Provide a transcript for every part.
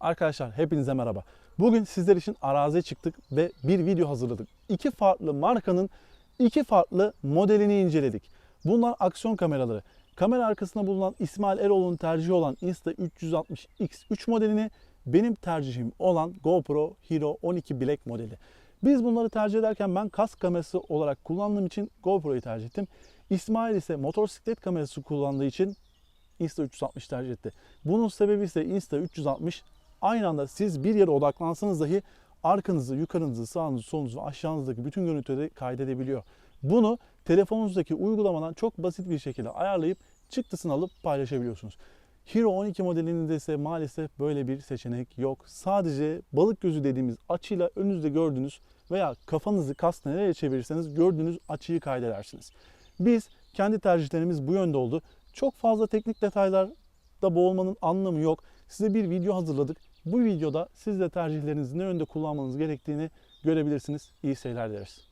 Arkadaşlar hepinize merhaba. Bugün sizler için araziye çıktık ve bir video hazırladık. İki farklı markanın iki farklı modelini inceledik. Bunlar aksiyon kameraları. Kamera arkasında bulunan İsmail Eroğlu'nun tercihi olan Insta360X3 modelini benim tercihim olan GoPro Hero 12 Black modeli. Biz bunları tercih ederken ben kask kamerası olarak kullandığım için GoPro'yu tercih ettim. İsmail ise motosiklet kamerası kullandığı için Insta360 tercih etti. Bunun sebebi ise Insta360 aynı anda siz bir yere odaklansanız dahi arkanızı, yukarınızı, sağınızı, solunuzu ve aşağınızdaki bütün görüntüleri kaydedebiliyor. Bunu telefonunuzdaki uygulamadan çok basit bir şekilde ayarlayıp çıktısını alıp paylaşabiliyorsunuz. Hero 12 modelinde ise maalesef böyle bir seçenek yok. Sadece balık gözü dediğimiz açıyla önünüzde gördüğünüz veya kafanızı kaskla nereye çevirirseniz gördüğünüz açıyı kaydedersiniz. Biz kendi tercihlerimiz bu yönde oldu. Çok fazla teknik detaylarda boğulmanın anlamı yok. Size bir video hazırladık. Bu videoda siz de tercihlerinizi ne yönde kullanmanız gerektiğini görebilirsiniz. İyi seyirler dileriz.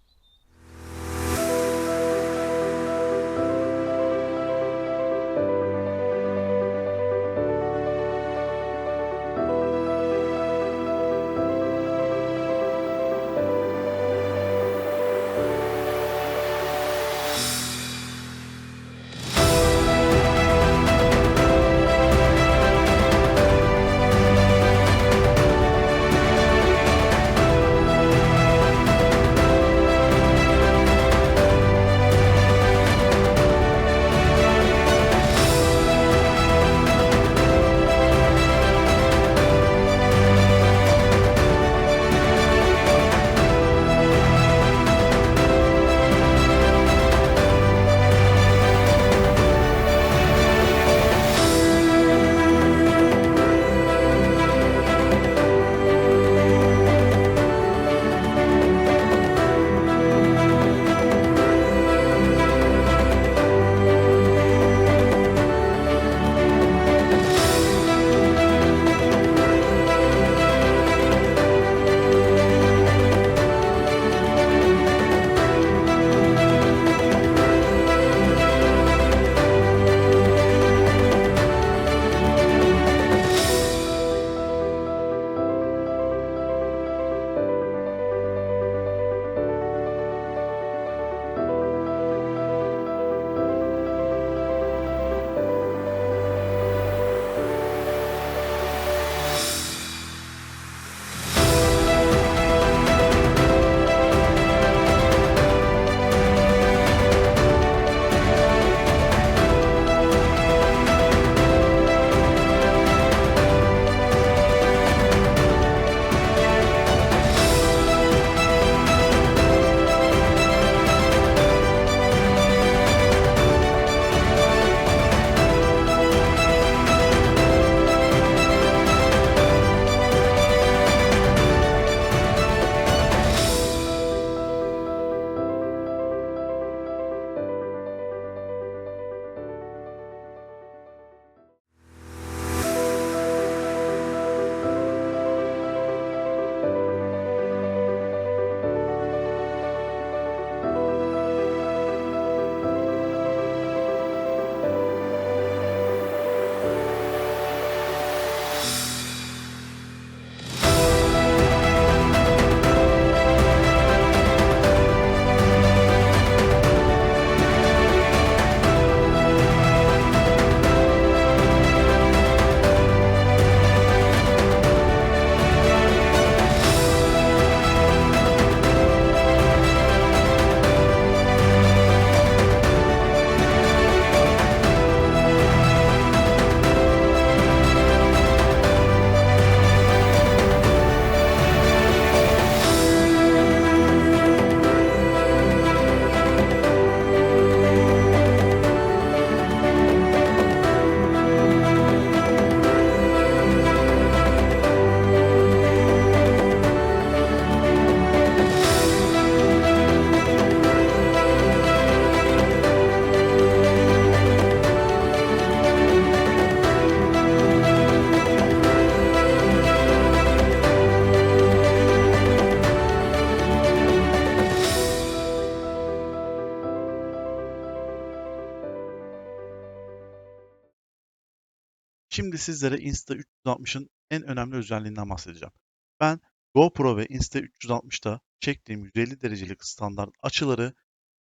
Şimdi sizlere Insta360'ın en önemli özelliğinden bahsedeceğim. Ben GoPro ve Insta360'da çektiğim 150 derecelik standart açıları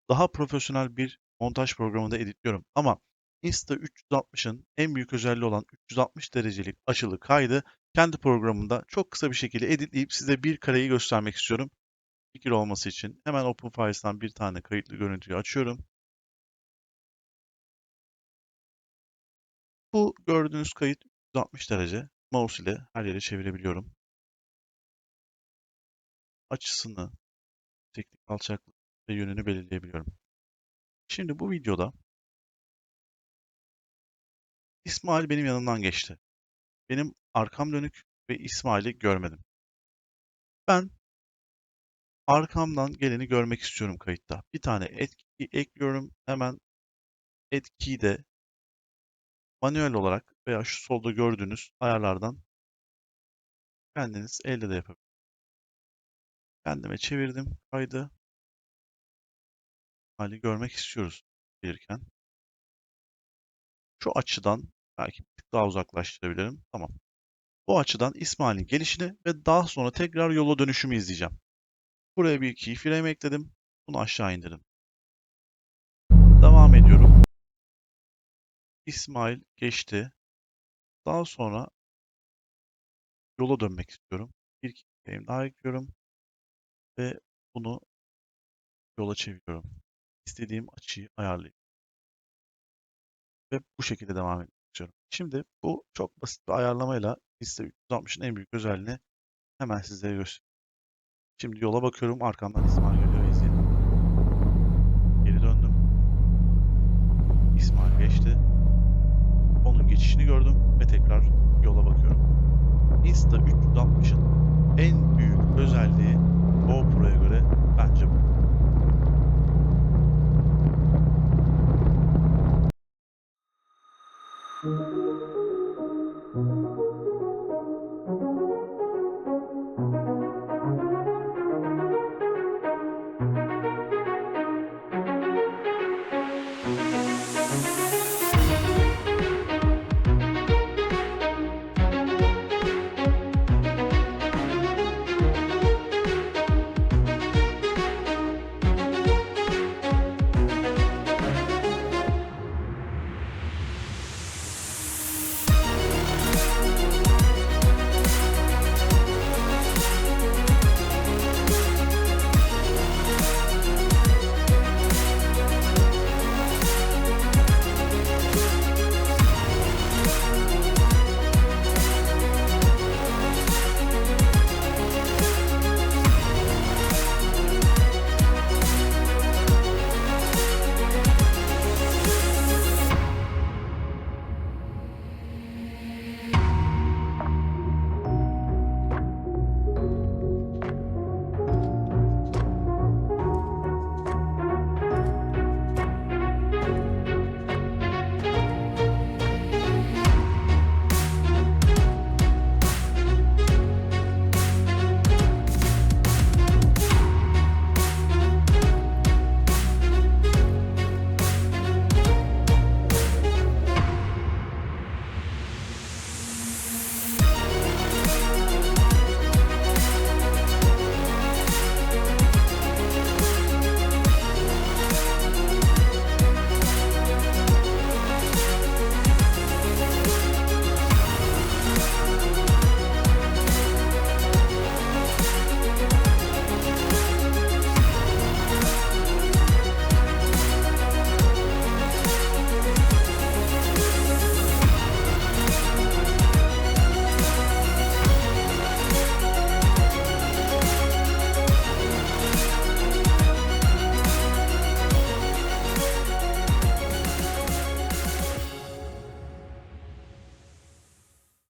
daha profesyonel bir montaj programında editliyorum. Ama Insta360'ın en büyük özelliği olan 360 derecelik açılı kaydı kendi programımda çok kısa bir şekilde editleyip size bir kareyi göstermek istiyorum. Fikir olması için hemen OpenFiles'tan bir tane kayıtlı görüntüyü açıyorum. Bu gördüğünüz kayıt 360 derece. Mouse ile her yere çevirebiliyorum. Açısını, yükseklik, alçaklık ve yönünü belirleyebiliyorum. Şimdi bu videoda İsmail benim yanımdan geçti. Benim arkam dönük ve İsmail'i görmedim. Ben arkamdan geleni görmek istiyorum kayıtta. Bir tane etki ekliyorum. Hemen etkiyi de manuel olarak veya şu solda gördüğünüz ayarlardan kendiniz elde de yapabilirsiniz. Kendime çevirdim kaydı. Hali görmek istiyoruz gelirken. Şu açıdan belki bir tık daha uzaklaştırabilirim. Tamam. Bu açıdan İsmail'in gelişini ve daha sonra tekrar yola dönüşümü izleyeceğim. Buraya bir keyframe ekledim. Bunu aşağı indirdim. Devam ediyorum. İsmail geçti. Daha sonra yola dönmek istiyorum. Bir keyframe daha ekliyorum. Ve bunu yola çeviriyorum. İstediğim açıyı ayarlayıp ve bu şekilde devam etmek. Şimdi bu çok basit bir ayarlamayla Insta360'ın en büyük özelliğini hemen sizlere göstereyim. Şimdi yola bakıyorum. Arkamdan İsmail geliyor izleyelim. Geri döndüm. İsmail geçti. Geçişini gördüm ve tekrar yola bakıyorum. Insta360'ın en büyük özelliği GoPro'ya göre